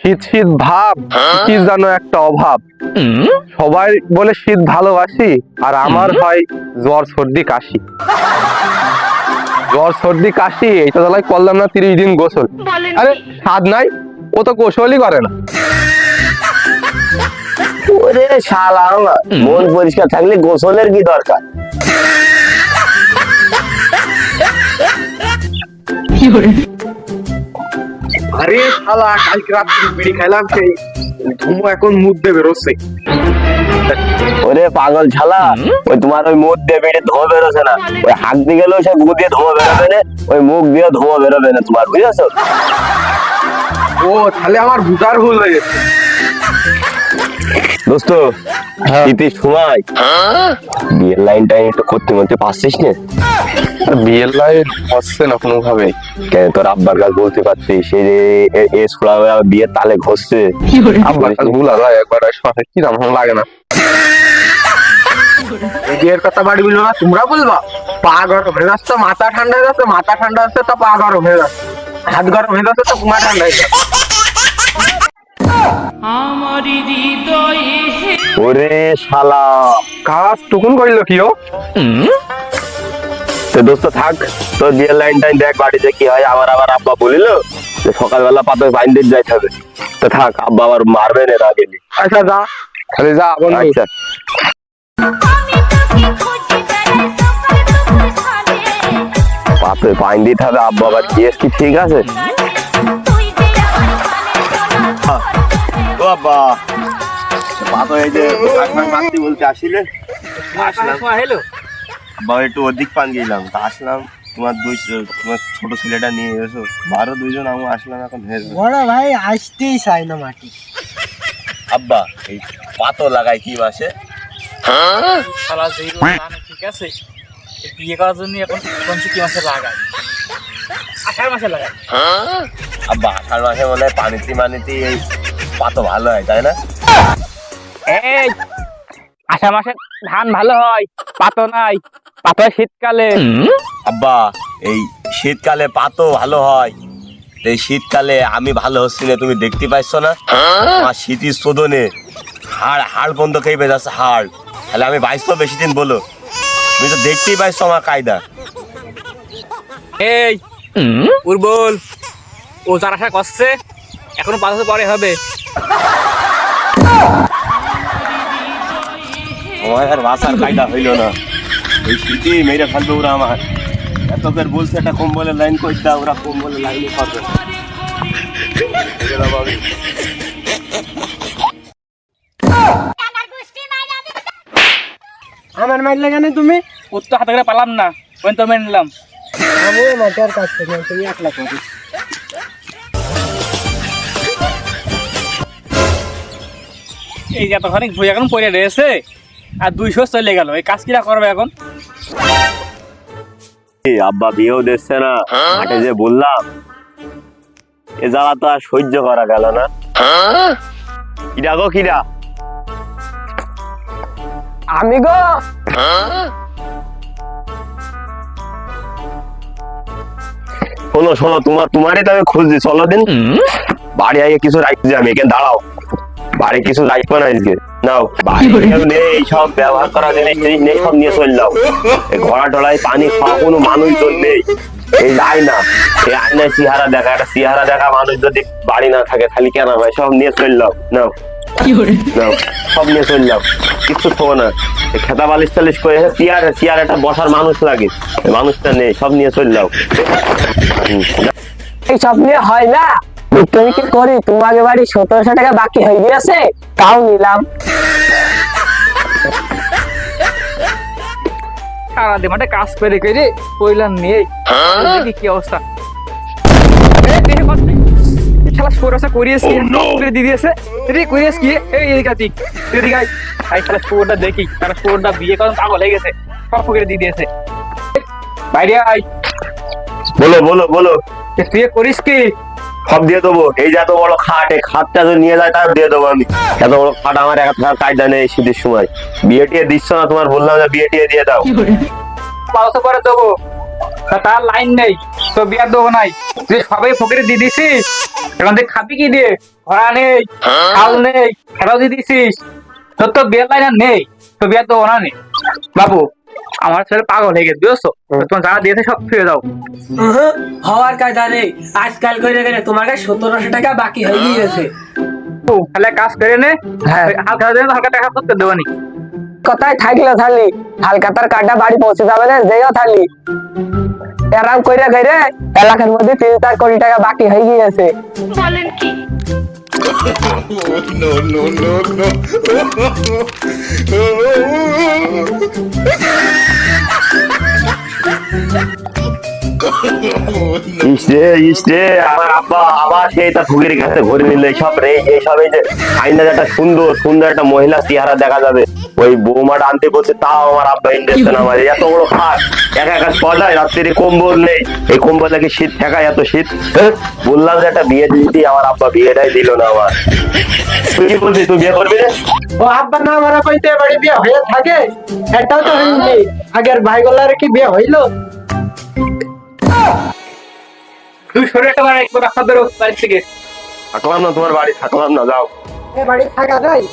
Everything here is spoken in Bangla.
শীত শীত ভাব কি যেন একটা অভাব। সবাই বলে শীত ভালোবাসি আর আমার হয় জ্বর সর্দি কাশি। জ্বর সর্দি কাশি জ্বালায় করলাম না তিরিশ দিন গোসল। আরে স্বাদ নাই ও তো গোসলই করে না। ওরে শালা মন পরিষ্কার থাকলে গোসলের কি দরকার? আরে শালা কালকে রাত্রে বিড়ি খাইলাম সেই ধুমো এখন মুখ দিয়ে বেরোচ্ছে। ওরে পাগল ছালা ওই তোমার ওই মুখ দিয়ে বেড়ে ধোঁয়া বেরোছে না। ওই হাত দিয়ে গেলেও সে মুখ দিয়ে ধোঁয়া বেরোবে না ওই মুখ দিয়ে ধোঁয়া বেরোবে না তোমার বুঝেছ? ও তাহলে আমার বুঝার ভুল হয়ে গেছে। দোস্ত শীতের সময়। বিয়ের লাইন টাইম একটু করতে মধ্যে পারছিস না? বিয়ের লাইন হচ্ছে না কোনো ভাবে কেন তোর আব্বার কাছে বলতে পারছিস সেই যে এ- এ ছোড়া বিয়ের তালে ঘষছে। আব্বার কাছে ভুল আর একবার শখে কি দাম লাগে না। বিয়ের কথা বাড়ি বলব না তোমরা বলবা। পা গরম হয়ে যাচ্ছে মাথা ঠান্ডা হয়ে যাচ্ছে মাথা ঠান্ডা হচ্ছে তো পা গরম হয়ে যাচ্ছে। হাত গরম হয়ে যাচ্ছে তো কুমা ঠান্ডা হয়ে যাচ্ছে। ওরে শালা। কাজ টুকুন করিল কি ও? তো দোস্ত থাক তোর বিয়ের লাইন টাইম দেখ বাড়িতে কি হয়। আমার আবার আব্বা বলিল যে সকালবেলা পাতে বাইন দিন যাইতে হবে। তো থাক আব্বা আবার মারবে না না গেলি আচ্ছা যা। খালি যা বন্ধু। আচ্ছা। পাতে বাইন দিতে হবে আব্বা আবার কেস কি ঠিক আছে? ও আব্বা এই যে মারতে বলতে আসিলে? হ্যালো আব্বা একটু অধিক পান গেলাম। তা আসলাম তোমার দুই তোমার ছোট ছেলেটা নিয়ে এসো। বারো দুইজন আমি আসলাম এখন বড় ভাই আসতেই চাই না মাটি। আব্বা এই পাতো লাগাই কি মাসে? ঠিক আছে? বিয়ে করার জন্য এখন পঞ্চু কি মাসে লাগায়? আষাঢ় মাসে লাগায়। আব্বা আষাঢ় মাসে মনে হয় পানিতে মানিতে এই পাতো ভালো হয় তাই না? এই আষাঢ় মাসে ধান ভালো হয় পাতো নাই পাতো হয় শীতকালে। আব্বা এই শীতকালে পাতো ভালো হয়। এই শীতকালে আমি ভালো হচ্ছি না তুমি দেখতে পাইছ না? আমার শীতের শোধনে হাড় হাড় বন্ধ খেয়ে বেজাচ্ছে হাড়। তাহলে আমি বাইশ তো বেশি দিন বলো। তুমি তো দেখতেই পাইছো আমার কায়দা। এই উর্বল ও যার আশা করছে এখনও পাঁচ পরে হবে। আমার আর বাসার কায়দা হইল না। শীতে মেরে ফেলবে ওরা আমার বলছে একটা কম্বলের লাইন ওরা কম্বলের লাইনে করবে। আমার মাইল লাগানে তুমি? ও তো হাতে করে পালাম না ওই তো মেনে নিলাম। আমি মাটার কাজ করি তুমি একলা করি এই যে এতখানি ভুই এখন পড়ে রয়েছে আর দুইশো চলে গেল। এই কাজ কিরা করবে এখন? আব্বা বিয়েও দিচ্ছে না। মাঠে যে বললাম এ জ্বালা তো আর সহ্য করা গেল না। কিরা গো কিরা? আমি গো। শোনো শোনো তোমার তোমারই তো আমি খুঁজছি। চলো দিন। বাড়ি আগে কিছু রাখছি আমি এখানে দাঁড়াও। বাড়ি কিছু রাখব না আজকে। নাও বাড়ি নেই সব ব্যবহার করা জিনিস টিনিস নেই সব নিয়ে চললাম ঘোড়া টলায় পানি খাওয়া কোনো মানুষজন নেই এই আয়না এই আয়নায় চেহারা দেখা একটা চেহারা দেখা মানুষ যদি বাড়ি না থাকে খালি কেন ভাই সব নিয়ে চললাম নাও। নাও সব নিয়ে চললাম থবো না। খেতা বালিশ টালিশ করে চেয়ার চেয়ার একটা বসার মানুষ লাগে মানুষটা নেই সব নিয়ে চললাম। এই সব নিয়ে হয় না। তুমি কি করি তোমাকে বাড়ি সতেরোশো টাকা বাকি হয়ে গিয়েছে তাও নিলাম। সারাদিন মাঠে কাজ করে করে কইলাম নেই দেখি কি অবস্থা? এই দেখে খেলা স্কোর করিয়েছি করে দিয়ে দিয়েছে। রে করিয়েছ কি? এই এদিকে আছি এদিকে আই আই খেলা স্কোরটা দেখি তার স্কোরটা বিয়ে করেন পাগল হয়ে গেছে। সব করে দিয়ে দিয়েছে। বাইরে আই বলো বলো বলো। তুই এ করিস কি? সব দিয়ে দেবো। এই যে এত বড় খাট এই খাটটা যদি নিয়ে যায় তার দিয়ে দেবো আমি। এত বড় খাট আমার এক থাকার কায়দা নেই শীতের সময়। বিয়ে টিয়ে দিচ্ছ না তোমার বললাম যে বিয়ে টিয়ে দিয়ে দাও। পাঁচশো করে দেবো। তা তার লাইন নেই তো বিয়ার দেবো নাই। তুই সবাই ফকিরে দিয়ে দিছিস? এখন তুই খাবি কি দিয়ে? ঘোড়া নেই চাল নেই খেলাও দিয়ে দিছিস। তোর তো বিয়ের লাইন আর নেই তো বিয়ার দেবো না নে। বাবু আমার ছেলে পাগল হয়ে গেছে বুঝছ তোমার যারা দিয়েছে সব ফিরে দাও হওয়ার কায়দা নেই আজকাল করে গেলে তোমার কাছে সতেরোশো টাকা বাকি হয়ে গিয়েছে ও, তাহলে কাজ করে নে হ্যাঁ। হালকা দেবে হালকা টাকা করতে দেবো নি কথায় থাকল থালি হালকাতার কাটা বাড়ি পৌঁছে যাবে না যেও থালি এরাম কইরে কইরে এলাকার মধ্যে তিন চার কোটি টাকা বাকি হয়ে গিয়েছে বলেন কি ইসরে ইসরে আমার আব্বা, আবার সেই তার ফুকির কাছে ঘুরে নিল এইসব রে এইসব এই যে আইনা একটা সুন্দর সুন্দর একটা মহিলা চেহারা দেখা যাবে। ওই বৌমাটা আনতে বলছে, তাও আমার আব্বা ইন্টারেস্ট না আমার। এত বড় খাট একা একা সজায় রাত্রিরে কম্বল নেই। এই কম্বল নাকি শীত ঠেকায় এত শীত? হ্যাঁ? বললাম যে একটা বিয়ে দিদি আমার আব্বা বিয়েটাই দিল না আমার। তুই কি বলছিস, তুই বিয়ে করবি রে? ও আব্বা, না মারা কইতে বাড়ি বিয়ে হয়ে থাকে। এটাও তো হয়নি। আগের ভাইগুলার কি বিয়ে হইল? তুই শরীর একটা বার একবার রাখা বেরো বাড়ি থেকে। থাকলাম না তোমার বাড়ি থাকলাম না যাও। এ বাড়ি থাকা যায়